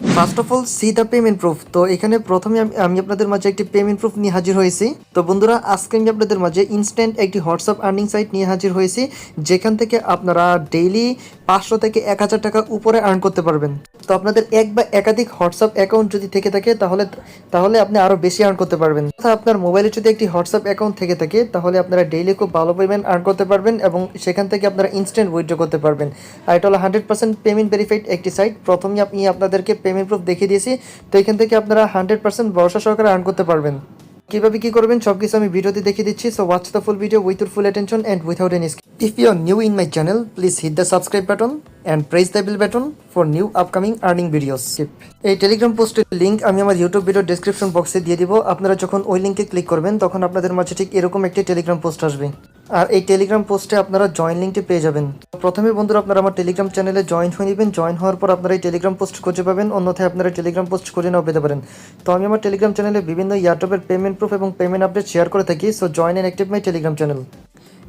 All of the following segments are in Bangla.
First of all see the payment proof তো এখানে প্রথমে আমি আপনাদের মাঝে একটি পেমেন্ট প্রুফ নিয়ে হাজির হয়েছি। তো বন্ধুরা, আজকে আমি আপনাদের মাঝে ইনস্ট্যান্ট একটি হোয়াটসঅ্যাপ আর্নিং সাইট নিয়ে হাজির হয়েছি, যেখান থেকে আপনারা ডেইলি পাঁচশো থেকে এক হাজার টাকা উপরে আর্ন করতে পারবেন। তো আপনাদের এক বা একাধিক হোয়াটসঅ্যাপ অ্যাকাউন্ট যদি থেকে থাকে, তাহলে তাহলে আপনি আরও বেশি আর্ন করতে পারবেন। অর্থাৎ আপনার মোবাইলে যদি একটি হোয়াটসঅ্যাপ অ্যাকাউন্ট থেকে থাকে, তাহলে আপনারা ডেইলি খুব ভালো পরিমাণ আর্ন করতে পারবেন এবং সেখান থেকে আপনারা ইনস্ট্যান্ট উইথড্র করতে পারবেন। আর এটা হলো হান্ড্রেড পার্সেন্ট পেমেন্ট ভেরিফাইড একটি সাইট প্রথমে আপনি আপনাদেরকে পেমেন্ট প্রুফ দেখিয়ে দিয়েছি। তো এখান থেকে আপনারা হান্ড্রেড পার্সেন্ট ভরসা সহকারে আর্ন করতে পারবেন। কীভাবে কি করবেন সব কিছু আমি ভিডিওতে দেখিয়ে দিচ্ছি। So watch the full video with full attention and without any skip if you are new in my channel please hit the subscribe button and press the bell button for new upcoming earning videos এই টেলিগ্রাম পোস্টের লিঙ্ক আমি আমার ইউটিউব ভিডিও ডেসক্রিপশন বক্সে দিয়ে দিব। আপনারা যখন ওই লিঙ্কে ক্লিক করবেন তখন আপনাদের মাঝে ঠিক এরকম একটি টেলিগ্রাম পোস্ট আসবে। আর এই টেলিগ্রাম পোস্টে আপনারা জয়েন লিঙ্কটি পেয়ে যাবেন। প্রথমে বন্ধুরা আপনারা আমার টেলিগ্রাম চ্যানেলে জয়েন হয়ে নেবেন। জয়েন হওয়ার পর আপনারা এই টেলিগ্রাম পোস্ট খুঁজে পাবেন। অন্যথায় আপনারা টেলিগ্রাম পোস্ট খুঁজে নাও পেতে পারেন। তো আমি আমার টেলিগ্রাম চ্যানেলে বিভিন্ন ইয়ারটপের পেমেন্ট প্রুফ এবং পেমেন্ট আপডেট শেয়ার করে থাকি। So join and active my Telegram channel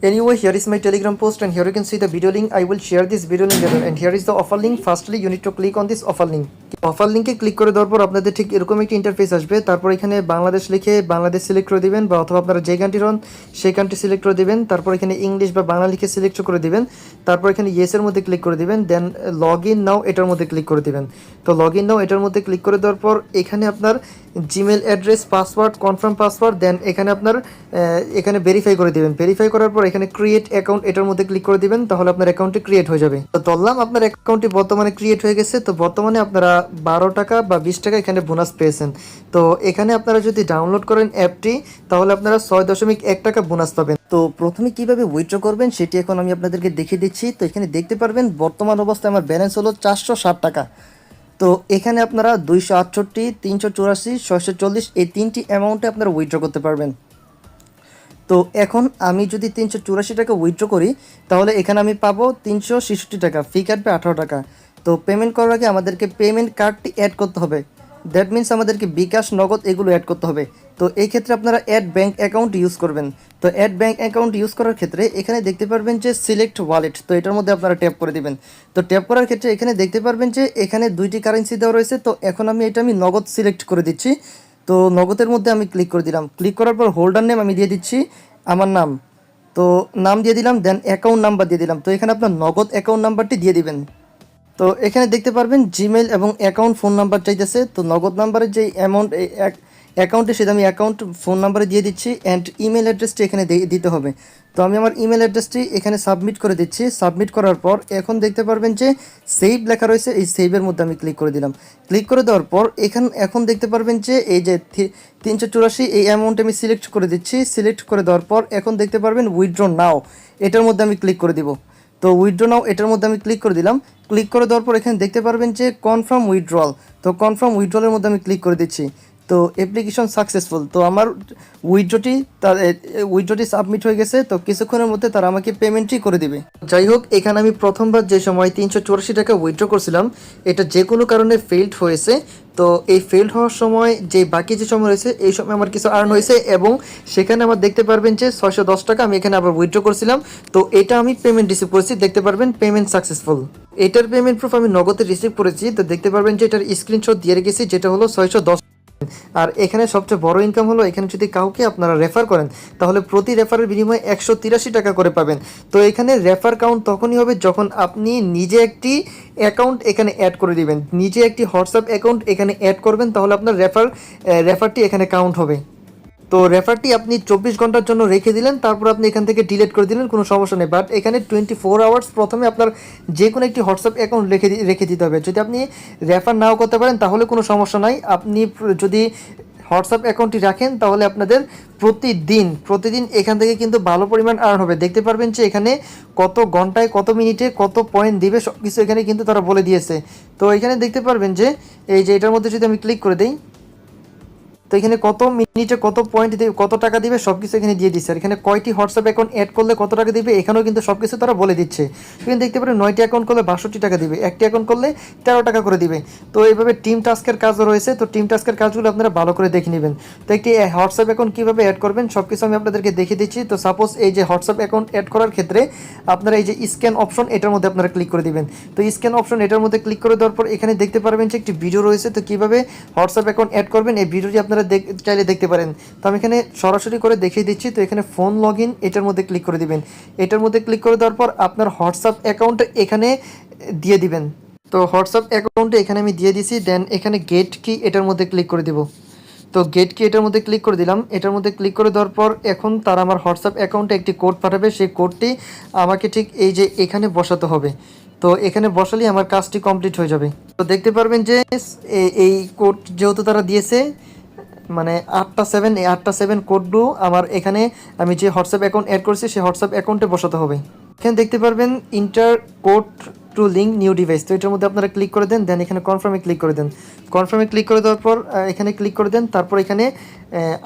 Anyway, here is my telegram post and here you can see the video link. I will share this video link later and here is the offer link. Firstly, you need to click on this offer link. Offer লিঙ্কে ক্লিক করে দেওয়ার পর আপনাদের ঠিক এরকম একটি ইন্টারফেস আসবে। তারপর এখানে বাংলাদেশ লিখে বাংলাদেশ সিলেক্ট করে দিবেন বা অথবা আপনারা যে কান্ট্রি হন সেই কান্ট্রি সিলেক্ট করে দিবেন। তারপর এখানে ইংলিশ বা বাংলা লিখে সিলেক্ট করে দিবেন। তারপর এখানে ইয়েসের মধ্যে ক্লিক করে দিবেন। দেন লগ ইন নাও এটার মধ্যে ক্লিক করে দিবেন। তো লগ ইন নাও এটার মধ্যে ক্লিক করে দেওয়ার পর এখানে আপনার Gmail address password confirm password দেন এখানে আপনার এখানে ভেরিফাই করে দিবেন। ভেরিফাই করার পর এখানে ক্রিয়েট অ্যাকাউন্ট এটার মধ্যে ক্লিক করে দিবেন। তাহলে আপনার অ্যাকাউন্টটি ক্রিয়েট হয়ে যাবে। তো ধরলাম আপনার অ্যাকাউন্টটি বর্তমানে ক্রিয়েট হয়ে গেছে। তো বর্তমানে আপনারা বারো টাকা বা বিশ টাকা এখানে বোনাস পেয়েছেন। তো এখানে আপনারা যদি ডাউনলোড করেন অ্যাপটি, তাহলে আপনারা ছয় দশমিক এক টাকা বোনাস পাবেন। তো প্রথমে কীভাবে উইথড্র করবেন সেটি এখন আমি আপনাদেরকে দেখিয়ে দিচ্ছি। তো এখানে দেখতে পারবেন, বর্তমান অবস্থায় আমার ব্যালেন্স হলো চারশো ষাট টাকা। তো এখানে আপনারা দুইশো আটষট্টি, তিনশো চুরাশি, ছয়শো চল্লিশ এই তিনটি অ্যামাউন্টে আপনারা উইথড্র করতে পারবেন। তো এখন আমি যদি তিনশো চুরাশি টাকা উইথড্র করি, তাহলে এখানে আমি পাবো তিনশো ছেষট্টি টাকা ফি কাটবে আঠারো টাকা। তো পেমেন্ট করার আগে আমাদেরকে পেমেন্ট কার্ডটি অ্যাড করতে হবে। দ্যাট মিন্স আমাদেরকে বিকাশ, নগদ এগুলো অ্যাড করতে হবে। তো এই ক্ষেত্রে আপনারা অ্যাড ব্যাঙ্ক অ্যাকাউন্ট ইউজ করবেন। তো অ্যাড ব্যাঙ্ক অ্যাকাউন্ট ইউজ করার ক্ষেত্রে এখানে দেখতে পারবেন যে সিলেক্ট ওয়ালেট তো এটার মধ্যে আপনারা ট্যাপ করে দিবেন। তো ট্যাপ করার ক্ষেত্রে এখানে দেখতে পারবেন যে এখানে দুইটি কারেন্সি দেওয়া রয়েছে। তো এখন আমি এটা আমি নগদ সিলেক্ট করে দিচ্ছি। তো নগদের মধ্যে আমি ক্লিক করে দিলাম। ক্লিক করার পর হোল্ডার নেম আমি দিয়ে দিচ্ছি। আমার নাম। তো নাম দিয়ে দিলাম দেন অ্যাকাউন্ট নাম্বার দিয়ে দিলাম। তো এখানে আপনার নগদ অ্যাকাউন্ট নাম্বারটি দিয়ে দিবেন। তো এখানে দেখতে পারবেন জিমেল এবং অ্যাকাউন্ট ফোন নাম্বার চাইতেছে। তো নগদ নাম্বারের যে অ্যামাউন্ট অ্যাকাউন্টে সেটা আমি অ্যাকাউন্ট ফোন নাম্বারে দিয়ে দিচ্ছি অ্যান্ড ইমেল অ্যাড্রেসটি এখানে দিতে হবে। তো আমি আমার ইমেল অ্যাড্রেসটি এখানে সাবমিট করে দিচ্ছি। সাবমিট করার পর এখন দেখতে পারবেন যে সেভ লেখা রয়েছে, এই সেভের মধ্যে আমি ক্লিক করে দিলাম। ক্লিক করে দেওয়ার পর এখান, এখন দেখতে পারবেন যে এই যে তিনশো চুরাশি, এই অ্যামাউন্ট আমি সিলেক্ট করে দিচ্ছি। সিলেক্ট করে দেওয়ার পর এখন দেখতে পারবেন উইথড্র নাও এটার মধ্যে আমি ক্লিক করে দিব। তো উইথড্র নাও এটার মধ্যে আমি ক্লিক করে দিলাম। ক্লিক করে দেওয়ার পর এখানে দেখতে পারবেন যে কনফার্ম উইথড্রল তো কনফার্ম উইথড্রলের মধ্যে আমি ক্লিক করে দিচ্ছি। তো অ্যাপ্লিকেশন সাকসেসফুল তো আমার উইথড্রটি তার উইথড্রটি সাবমিট হয়ে গেছে। তো কিছুক্ষণের মধ্যে তারা আমাকে পেমেন্টই করে দিবে। যাই হোক, এখানে আমি প্রথমবার যে সময় তিনশো চুরাশি টাকা উইথড্র করছিলাম, এটা যে কোনো কারণে ফেল্ড হয়েছে। তো এই ফেল হওয়ার সময় যে বাকি যে সময় রয়েছে, এই সময় আমার কিছু আর্ন হয়েছে এবং সেখানে আমার দেখতে পারবেন যে ছয়শো দশ টাকা আমি এখানে আবার উইথড্র করছিলাম। তো এটা আমি পেমেন্ট রিসিভ করেছি, দেখতে পারবেন পেমেন্ট সাকসেসফুল এটার পেমেন্ট প্রুফ আমি নগদে রিসিভ করেছি, তো দেখতে পারবেন যে এটার স্ক্রিনশট দিয়ে রেখেছি, যেটা হলো ছয়শো দশ আর এখানে সবচেয়ে বড় ইনকাম হলো, এখানে যদি কাউকে আপনারা রেফার করেন, তাহলে প্রতি রেফারের বিনিময়ে একশো তিরাশি টাকা করে পাবেন। তো এখানে রেফার কাউন্ট তখনই হবে যখন আপনি নিজে একটি অ্যাকাউন্ট এখানে অ্যাড করে দিবেন। নিজে একটি হোয়াটসঅ্যাপ অ্যাকাউন্ট এখানে অ্যাড করবেন, তাহলে আপনার রেফার রেফারটি এখানে কাউন্ট হবে। তো রেফারটি আপনি চব্বিশ ঘণ্টার জন্য রেখে দিলেন, তারপর আপনি এখান থেকে ডিলিট করে দিলেন, কোনো সমস্যা নেই। বাট এখানে টোয়েন্টি ফোর আওয়ার্স প্রথমে আপনার যে কোনো একটি হোয়াটসঅ্যাপ অ্যাকাউন্ট রেখে রেখে দিতে হবে। যদি আপনি রেফার নাও করতে পারেন, তাহলে কোনো সমস্যা নাই। আপনি যদি হোয়াটসঅ্যাপ অ্যাকাউন্টটি রাখেন, তাহলে আপনাদের প্রতিদিন প্রতিদিন এখান থেকে কিন্তু ভালো পরিমাণ আর্ন হবে। দেখতে পারবেন যে এখানে কত ঘন্টায়, কত মিনিটে, কত পয়েন্ট দিবে সব কিছু এখানে কিন্তু তারা বলে দিয়েছে। তো এখানে দেখতে পারবেন যে, এই যে এটার মধ্যে যদি আমি ক্লিক করে দিই তো এখানে কত মিনিটে কত পয়েন্ট দিবে, কত টাকা দিবে সব কিছু এখানে দিয়ে দিচ্ছে। আর এখানে কয়টি হোয়াটসঅ্যাপ অ্যাকাউন্ট অ্যাড করলে কত টাকা দিবে, এখানেও কিন্তু সব কিছু তারা বলে দিচ্ছে। এখানে দেখতে পারেন নয়টি অ্যাকাউন্ট করলে বাষট্টি টাকা দিবে, একটি অ্যাকাউন্ট করলে তেরো টাকা করে দিবে। তো এইভাবে টিম টাস্কের কাজও রয়েছে, তো টিম টাস্কের কাজগুলো আপনারা ভালো করে দেখে নেবেন। তো একটি হোয়াটসঅ্যাপ অ্যাকাউন্ট কীভাবে অ্যাড করবেন সব কিছু আমি আপনাদেরকে দেখিয়ে দিচ্ছি। তো সাপোজ এই যে হোয়াটসঅ্যাপ অ্যাকাউন্ট অ্যাড করার ক্ষেত্রে আপনারা এই যে স্ক্যান অপশন এটার মধ্যে আপনারা ক্লিক করে দিবেন। তো স্ক্যান অপশন এটার মধ্যে ক্লিক করে দেওয়ার পর এখানে দেখতে পারবেন যে একটি ভিডিও রয়েছে, তো কীভাবে হোয়াটসঅ্যাপ অ্যাকাউন্ট অ্যাড করবেন, এই ভিডিওটি আপনারা দেখ- চাইলে দেখতে পারেন। তো আমি এখানে সরাসরি করে দেখিয়ে দিচ্ছি, তো এখানে ফোন লগ ইন এটার মধ্যে ক্লিক করে দিবেন। এটার মধ্যে ক্লিক করে দেওয়ার পর আপনার হোয়াটসঅ্যাপ অ্যাকাউন্ট এখানে দিয়ে দিবেন। তো হোয়াটসঅ্যাপ অ্যাকাউন্টে এখানে আমি দিয়ে দিছি, দেন এখানে গেট কি এটার মধ্যে ক্লিক করে দিব। তো গেট কি এটার মধ্যে ক্লিক করে দিলাম, এটার মধ্যে ক্লিক করে দেওয়ার পর এখন তারা আমার হোয়াটসঅ্যাপ অ্যাকাউন্টে একটি কোড পাঠাবে, সেই কোডটি আমাকে ঠিক এই যে এখানে বসাতে হবে। তো এখানে বসালেই আমার কাজটি কমপ্লিট হয়ে যাবে। তো দেখতে পারবেন যে এই কোড যেহেতু তারা দিয়েছে মানে আটটা সেভেন এই আটটা সেভেন কোডগুলো আমার এখানে আমি যে হোয়াটসঅ্যাপ অ্যাকাউন্ট অ্যাড করছি, সেই হোয়াটসঅ্যাপ অ্যাকাউন্টে বসাতে হবে। এখানে দেখতে পারবেন enter code to link new device তো এটার মধ্যে আপনারা ক্লিক করে দেন দেন এখানে কনফার্মে ক্লিক করে দেন। কনফার্মে ক্লিক করে দেওয়ার পর এখানে ক্লিক করে দেন। তারপর এখানে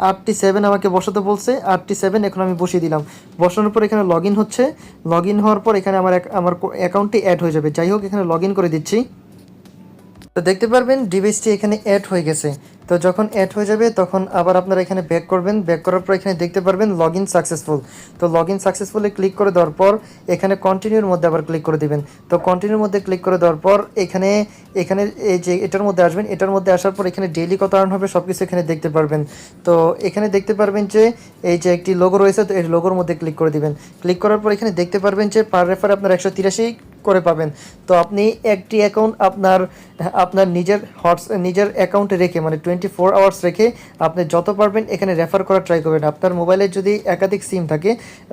আটটি সেভেন আমাকে বসাতে বলছে। আটটি সেভেন এখন আমি বসিয়ে দিলাম। বসানোর পর এখানে লগ হচ্ছে। লগ হওয়ার পর এখানে আমার আমার অ্যাকাউন্টটি অ্যাড হয়ে যাবে। যাই হোক, এখানে লগ করে দিচ্ছি। তো দেখতে পারবেন ডিভাইসটি এখানে অ্যাড হয়ে গেছে। তো যখন অ্যাড হয়ে যাবে, তখন আবার আপনারা এখানে ব্যাক করবেন। ব্যাক করার পর এখানে দেখতে পারবেন লগ ইন সাকসেসফুল তো লগ ইন সাকসেসফুলি ক্লিক করে দেওয়ার পর এখানে কন্টিনিউর মধ্যে আবার ক্লিক করে দিবেন। তো কন্টিনিউর মধ্যে ক্লিক করে দেওয়ার পর এখানে এখানে এই যে এটার মধ্যে আসবেন, এটার মধ্যে আসার পর এখানে ডেইলি কত আর্ন হবে সব কিছু এখানে দেখতে পারবেন। তো এখানে দেখতে পারবেন যে এই যে একটি লোগো রয়েছে, তো এই লোগোর মধ্যে ক্লিক করে দিবেন। ক্লিক করার পর এখানে দেখতে পারবেন যে পার রেফার আপনার একশো তিরাশি করে পাবেন। তো আপনি একটি অ্যাকাউন্ট আপনার আপনার নিজের হটস নিজের অ্যাকাউন্টে রেখে মানে টোয়েন্টি ফোর আওয়ার্স রেখে আপনি যত পারবেন এখানে রেফার করার ট্রাই করবেন। আপনার মোবাইলে যদি একাধিক সিম থাকে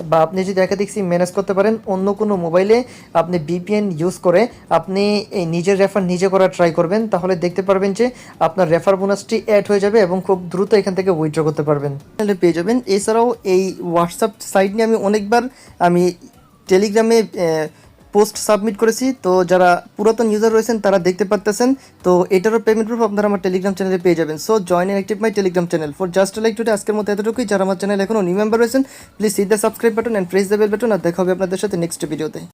বা আপনি যদি একাধিক সিম ম্যানেজ করতে পারেন, অন্য কোনো মোবাইলে আপনি বিপিএন ইউজ করে আপনি এই নিজের রেফার নিজে করার ট্রাই করবেন, তাহলে দেখতে পারবেন যে আপনার রেফার বোনাসটি অ্যাড হয়ে যাবে এবং খুব দ্রুত এখান থেকে উইথড্র করতে পারবেন। তাহলে পেয়ে যাবেন। এছাড়াও এই হোয়াটসঅ্যাপ সাইট নিয়ে আমি অনেকবার আমি টেলিগ্রামে পোস্ট সাবমিট করেছি। তো যারা পুরাতন ইউজার রয়েছেন, তারা দেখতে পারতেছেন। তো এটারও পেমেন্ট প্রুফ আপনারা আমার টেলিগ্রাম চ্যানেলে পেয়ে যাবেন। So join and active my Telegram channel for just like today আজকের মতো এতটুকুই। যারা আমার চ্যানেল এখনও নিউ মেম্বার রয়েছেন please hit the subscribe button and press the bell button আর দেখা হবে আপনাদের সাথে নেক্সট ভিডিওতে